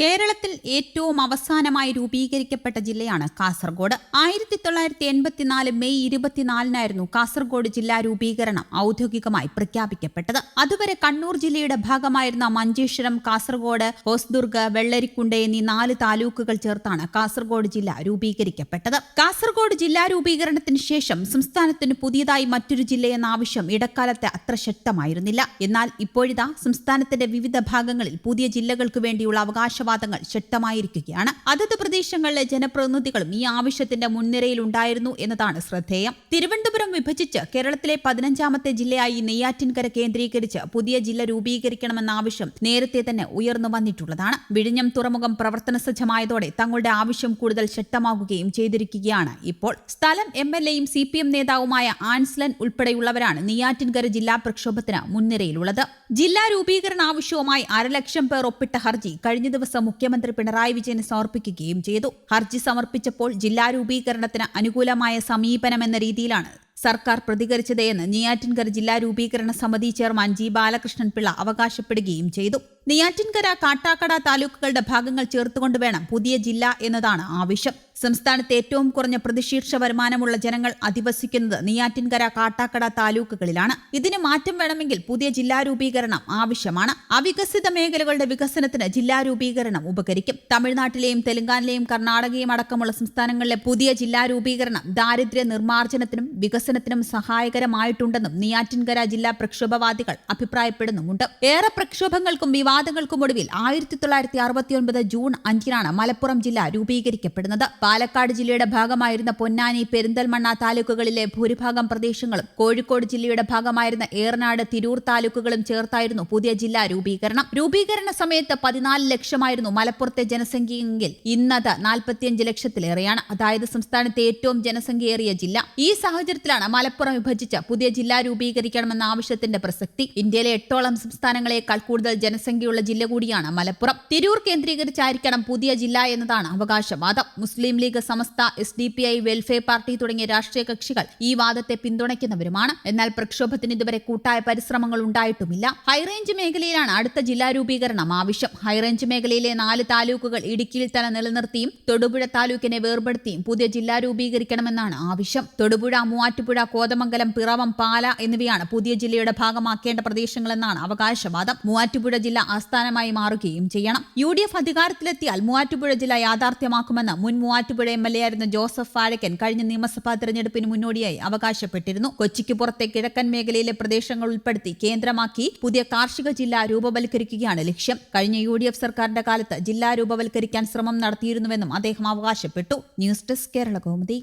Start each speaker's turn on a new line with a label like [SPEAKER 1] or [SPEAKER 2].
[SPEAKER 1] കേരളത്തിൽ ഏറ്റവും അവസാനമായി രൂപീകരിക്കപ്പെട്ട ജില്ലയാണ് കാസർഗോഡ്. ആയിരത്തി തൊള്ളായിരത്തി എൺപത്തിനാല് മെയ് ഇരുപത്തിനാലിനായിരുന്നു കാസർഗോഡ് ജില്ലാ രൂപീകരണം ഔദ്യോഗികമായി പ്രഖ്യാപിക്കപ്പെട്ടത്. അതുവരെ കണ്ണൂർ ജില്ലയുടെ ഭാഗമായിരുന്ന മഞ്ചേശ്വരം കാസർഗോഡ് ഹോസ്ദുർഗ് വെള്ളരിക്കുണ്ട് എന്നീ നാല് താലൂക്കുകൾ ചേർത്താണ് കാസർഗോഡ് ജില്ല രൂപീകരിക്കപ്പെട്ടത്. കാസർഗോഡ് ജില്ലാ രൂപീകരണത്തിന് ശേഷം സംസ്ഥാനത്തിന് പുതിയതായി മറ്റൊരു ജില്ലയെന്ന ആവശ്യം ഇടക്കാലത്ത് അത്ര ശക്തമായിരുന്നില്ല. എന്നാൽ ഇപ്പോഴിതാ സംസ്ഥാനത്തിന്റെ വിവിധ ഭാഗങ്ങളിൽ പുതിയ ജില്ലകൾക്ക് വേണ്ടിയുള്ള അവകാശവാദങ്ങൾ ശക്തമായിരിക്കുകയാണ്. അതത് പ്രദേശങ്ങളിലെ ജനപ്രതിനിധികളും ഈ ആവശ്യത്തിന്റെ മുൻനിരയിൽ ഉണ്ടായിരുന്നു എന്നതാണ് ശ്രദ്ധേയം. തിരുവനന്തപുരം വിഭജിച്ച് കേരളത്തിലെ പതിനഞ്ചാമത്തെ ജില്ലയായി നെയ്യാറ്റിൻകര കേന്ദ്രീകരിച്ച് പുതിയ ജില്ല രൂപീകരിക്കണമെന്ന ആവശ്യം നേരത്തെ തന്നെ ഉയർന്നു വന്നിട്ടുള്ളതാണ്. വിഴിഞ്ഞം തുറമുഖം പ്രവർത്തന സജ്ജമായതോടെ തങ്ങളുടെ ആവശ്യം കൂടുതൽ ശക്തമാകുകയും ചെയ്തിരിക്കുകയാണ് ഇപ്പോൾ. സ്ഥലം എം എൽ എയും സി പി എം നേതാവുമായ ആൻസ്ലൻ ഉൾപ്പെടെയുള്ളവരാണ് നെയ്യാറ്റിൻകര ജില്ലാ പ്രക്ഷോഭത്തിന് മുൻനിരയിലുള്ളത്. ജില്ലാ രൂപീകരണ ആവശ്യവുമായി അരലക്ഷം പേർ ഒപ്പിട്ട ഹർജി കഴിഞ്ഞ ദിവസം മുഖ്യമന്ത്രി പിണറായി വിജയന് സമർപ്പിക്കുകയും ചെയ്തു. ഹർജി സമർപ്പിച്ചപ്പോൾ ജില്ലാ രൂപീകരണത്തിന് അനുകൂലമായ സമീപനമെന്ന രീതിയിലാണ് സർക്കാർ പ്രതികരിച്ചതെന്ന് നെയ്യാറ്റിൻകര ജില്ലാ രൂപീകരണ സമിതി ചെയർമാൻ ജി ബാലകൃഷ്ണൻ പിള്ള അവകാശപ്പെടുകയും ചെയ്തു. നെയ്യാറ്റിൻകര കാട്ടാക്കട താലൂക്കുകളുടെ ഭാഗങ്ങൾ ചേർത്തുകൊണ്ട് വേണം പുതിയ ജില്ല എന്നതാണ് ആവശ്യം. സംസ്ഥാനത്ത് ഏറ്റവും കുറഞ്ഞ പ്രതിശീർഷ വരുമാനമുള്ള ജനങ്ങൾ അധിവസിക്കുന്നത് നെയ്യാറ്റിൻകര കാട്ടാക്കട താലൂക്കുകളിലാണ്. ഇതിന് മാറ്റം വേണമെങ്കിൽ പുതിയ ജില്ലാ രൂപീകരണം ആവശ്യമാണ്. അവികസിത മേഖലകളുടെ വികസനത്തിന് ജില്ലാ രൂപീകരണം ഉപകരിക്കും. തമിഴ്നാട്ടിലെയും തെലങ്കാനയിലെയും കർണാടകയും അടക്കമുള്ള സംസ്ഥാനങ്ങളിലെ പുതിയ ജില്ലാ രൂപീകരണം ദാരിദ്ര്യ നിർമ്മാർജനത്തിനും വികസനത്തിനും സഹായകരമായിട്ടുണ്ടെന്നും നെയ്യാറ്റിൻകര ജില്ലാ പ്രക്ഷോഭവാദികൾ അഭിപ്രായപ്പെടുന്നുമുണ്ട്. ഏറെ പ്രക്ഷോഭങ്ങൾക്കും വിവാദങ്ങൾക്കും ഒടുവിൽ ആയിരത്തി തൊള്ളായിരത്തി അറുപത്തിയൊൻപത് ജൂൺ അഞ്ചിനാണ് മലപ്പുറം ജില്ല രൂപീകരിക്കപ്പെടുന്നത്. പാലക്കാട് ജില്ലയുടെ ഭാഗമായിരുന്ന പൊന്നാനി പെരിന്തൽമണ്ണ താലൂക്കുകളിലെ ഭൂരിഭാഗം പ്രദേശങ്ങളും കോഴിക്കോട് ജില്ലയുടെ ഭാഗമായിരുന്ന ഏറനാട് തിരൂർ താലൂക്കുകളും ചേർത്തായിരുന്നു പുതിയ ജില്ലാ രൂപീകരണം. രൂപീകരണ സമയത്ത് പതിനാല് ലക്ഷമായിരുന്നു മലപ്പുറത്തെ ജനസംഖ്യയെങ്കിൽ ഇന്നത് നാൽപ്പത്തിയഞ്ച് ലക്ഷത്തിലേറെയാണ്. അതായത് സംസ്ഥാനത്തെ ഏറ്റവും ജനസംഖ്യയേറിയ ജില്ല. ഈ സാഹചര്യത്തിലാണ് മലപ്പുറം വിഭജിച്ച് പുതിയ ജില്ല രൂപീകരിക്കണമെന്ന ആവശ്യത്തിന്റെ പ്രസക്തി. ഇന്ത്യയിലെ എട്ടോളം സംസ്ഥാനങ്ങളെക്കാൾ കൂടുതൽ ജനസംഖ്യയുള്ള ജില്ല കൂടിയാണ് മലപ്പുറം. തിരൂർ കേന്ദ്രീകരിച്ചായിരിക്കണം പുതിയ ജില്ല എന്നതാണ് അവകാശവാദം. Muslim League Samastha S D P I welfare party തുടങ്ങിയ രാഷ്ട്രീയ കക്ഷികൾ ഈ വാദത്തെ പിന്തുണയ്ക്കുന്നവരുമാണ്. എന്നാൽ പ്രക്ഷോഭത്തിന് ഇതുവരെ കൂട്ടായ പരിശ്രമങ്ങൾ ഉണ്ടായിട്ടുമില്ല. ഹൈറേഞ്ച് മേഖലയിലാണ് അടുത്ത ജില്ലാ രൂപീകരണം ആവശ്യം. ഹൈറേഞ്ച് മേഖലയിലെ നാല് താലൂക്കുകൾ ഇടുക്കിയിൽ തന്നെ നിലനിർത്തിയും തൊടുപുഴ താലൂക്കിനെ വേർപെടുത്തിയും പുതിയ ജില്ലാ രൂപീകരിക്കണമെന്നാണ് ആവശ്യം. തൊടുപുഴ മൂവാറ്റുപുഴ കോതമംഗലം പിറവം പാല എന്നിവയാണ് പുതിയ ജില്ലയുടെ ഭാഗമാക്കേണ്ട പ്രദേശങ്ങളെന്നാണ് അവകാശവാദം. മൂവാറ്റുപുഴ ജില്ല ആസ്ഥാനമായി മാറുകയും ചെയ്യണം. യു ഡി എഫ് അധികാരത്തിലെത്തിയാൽ മൂവാറ്റുപുഴ ജില്ല യാഥാർത്ഥ്യമാക്കുമെന്ന് മുൻ മൂവാറ്റുപുഴ എം എൽ എ ആയിരുന്ന ജോസഫ് വാഴക്കൻ കഴിഞ്ഞ നിയമസഭാ തെരഞ്ഞെടുപ്പിന് മുന്നോടിയായി അവകാശപ്പെട്ടിരുന്നു. കൊച്ചിക്ക് പുറത്തെ കിഴക്കൻ മേഖലയിലെ പ്രദേശങ്ങൾ ഉൾപ്പെടുത്തി കേന്ദ്രമാക്കി പുതിയ കാർഷിക ജില്ല രൂപവൽക്കരിക്കുകയാണ് ലക്ഷ്യം. കഴിഞ്ഞ യു ഡി എഫ് സർക്കാരിന്റെ കാലത്ത് ജില്ലാ രൂപവൽക്കരിക്കാൻ ശ്രമം നടത്തിയിരുന്നുവെന്നും അദ്ദേഹം അവകാശപ്പെട്ടു. News desk Kerala Kaumudi.